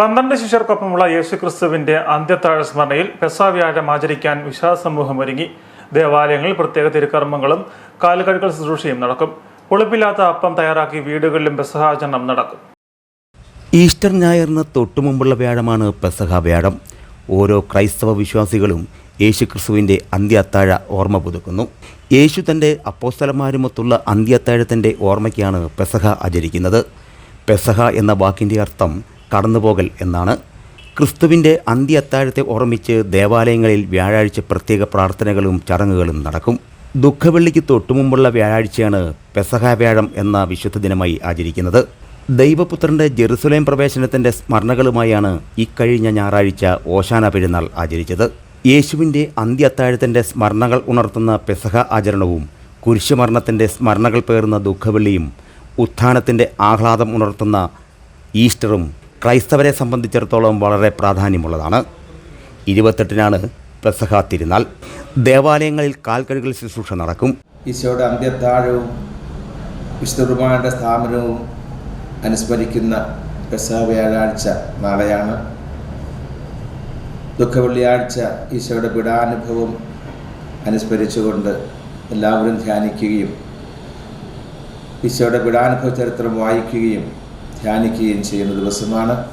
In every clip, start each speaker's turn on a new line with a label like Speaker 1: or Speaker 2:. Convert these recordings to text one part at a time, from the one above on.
Speaker 1: പന്ത്രണ്ട് ശിഷ്യർക്കൊപ്പമുള്ള യേശുക്രിസ്തുവിന്റെ അന്ത്യത്താഴ സ്മരണയിൽ പെസാവ്യാഴം ആചരിക്കാൻ വിശ്വാസ സമൂഹം ഒരുങ്ങി. ദേവാലയങ്ങളിൽ പ്രത്യേക തിരുക്കർമ്മങ്ങളും കാലുകഴുകൾ ശുശ്രൂഷയും നടക്കും. പുളിപ്പില്ലാത്ത അപ്പം തയ്യാറാക്കി വീടുകളിലും പെസഹാചരണം നടക്കും.
Speaker 2: ഈസ്റ്റർ ഞായറിന് തൊട്ടുമുമ്പുള്ള വ്യാഴമാണ് പെസഹ വ്യാഴം. ഓരോ ക്രൈസ്തവ വിശ്വാസികളും യേശുക്രിസ്തുവിന്റെ അന്ത്യ അത്താഴ ഓർമ്മ പുതുക്കുന്നു. യേശു തന്റെ അപ്പോസ്തലന്മാരുമൊത്തുള്ള അന്ത്യ അത്താഴത്തിന്റെ ഓർമ്മയ്ക്കാണ് പെസഹ ആചരിക്കുന്നത്. പെസഹ എന്ന വാക്കിന്റെ അർത്ഥം കടന്നുപോകൽ എന്നാണ്. ക്രിസ്തുവിന്റെ അന്ത്യ അത്താഴത്തെ ഓർമ്മിച്ച് ദേവാലയങ്ങളിൽ വ്യാഴാഴ്ച പ്രത്യേക പ്രാർത്ഥനകളും ചടങ്ങുകളും നടക്കും. ദുഃഖവെള്ളിക്ക് തൊട്ടുമുമ്പുള്ള വ്യാഴാഴ്ചയാണ് പെസഹ വ്യാഴം എന്ന വിശുദ്ധ ദിനമായി ആചരിക്കുന്നത്. ദൈവപുത്രന്റെ ജെറുസലേം പ്രവേശനത്തിന്റെ സ്മരണകളുമായാണ് ഇക്കഴിഞ്ഞ ഞായറാഴ്ച ഓശാന പെരുന്നാൾ ആചരിച്ചത്. യേശുവിന്റെ അന്ത്യ അത്താഴത്തിന്റെ സ്മരണകൾ ഉണർത്തുന്ന പെസഹ ആചരണവും കുരിശുമരണത്തിന്റെ സ്മരണകൾ പേറുന്ന ദുഃഖവെള്ളിയും ഉത്ഥാനത്തിന്റെ ആഹ്ലാദം ഉണർത്തുന്ന ഈസ്റ്ററും ക്രൈസ്തവരെ സംബന്ധിച്ചിടത്തോളം വളരെ പ്രാധാന്യമുള്ളതാണ്. ഇരുപത്തെട്ടിനാണ് പെസഹ തിരുനാൾ. ദേവാലയങ്ങളിൽ കാൽക്കഴുകൽ ശുശ്രൂഷ നടക്കും.
Speaker 3: ഈശോയുടെ അന്ത്യത്താഴവും വിശുദ്ധ കുർബാനയുടെ സ്ഥാപനവും അനുസ്മരിക്കുന്ന പെസഹ വ്യാഴാഴ്ച നാളെയാണ്. ദുഃഖവെള്ളിയാഴ്ച ഈശോയുടെ പീഡാനുഭവം അനുസ്മരിച്ചുകൊണ്ട് എല്ലാവരും ധ്യാനിക്കുകയും ഈശോയുടെ പീഡാനുഭവ ചരിത്രം വായിക്കുകയും ധ്യാനിക്കുകയും ചെയ്യുന്ന ദിവസമാണ്.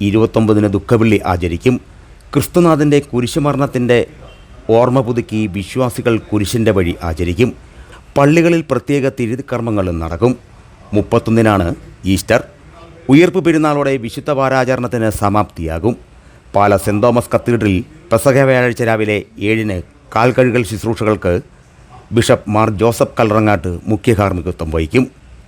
Speaker 2: ഇരുപത്തൊമ്പതിന് ദുഃഖവെള്ളി ആചരിക്കും. ക്രിസ്തുനാഥന്റെ കുരിശുമരണത്തിന്റെ ഓർമ്മ പുതുക്കി വിശ്വാസികൾ കുരിശിന്റെ വഴി ആചരിക്കും. പള്ളികളിൽ പ്രത്യേക തിരുക്കർമ്മങ്ങളും നടക്കും. മുപ്പത്തൊന്നിനാണ് ഈസ്റ്റർ. ഉയർപ്പ് പെരുന്നാളോടെ വിശുദ്ധ വാരാചരണത്തിന് സമാപ്തിയാകും. പാല സെന്റ് തോമസ് കത്തീഡ്രലിൽ പെസഹ വ്യാഴാഴ്ച രാവിലെ ഏഴിന് കാൽക്കഴുകൽ ശുശ്രൂഷകൾക്ക് ബിഷപ്പ് മാർ ജോസഫ് കല്ലറങ്ങാട്ട് മുഖ്യ കാർമ്മികത്വം വഹിക്കും.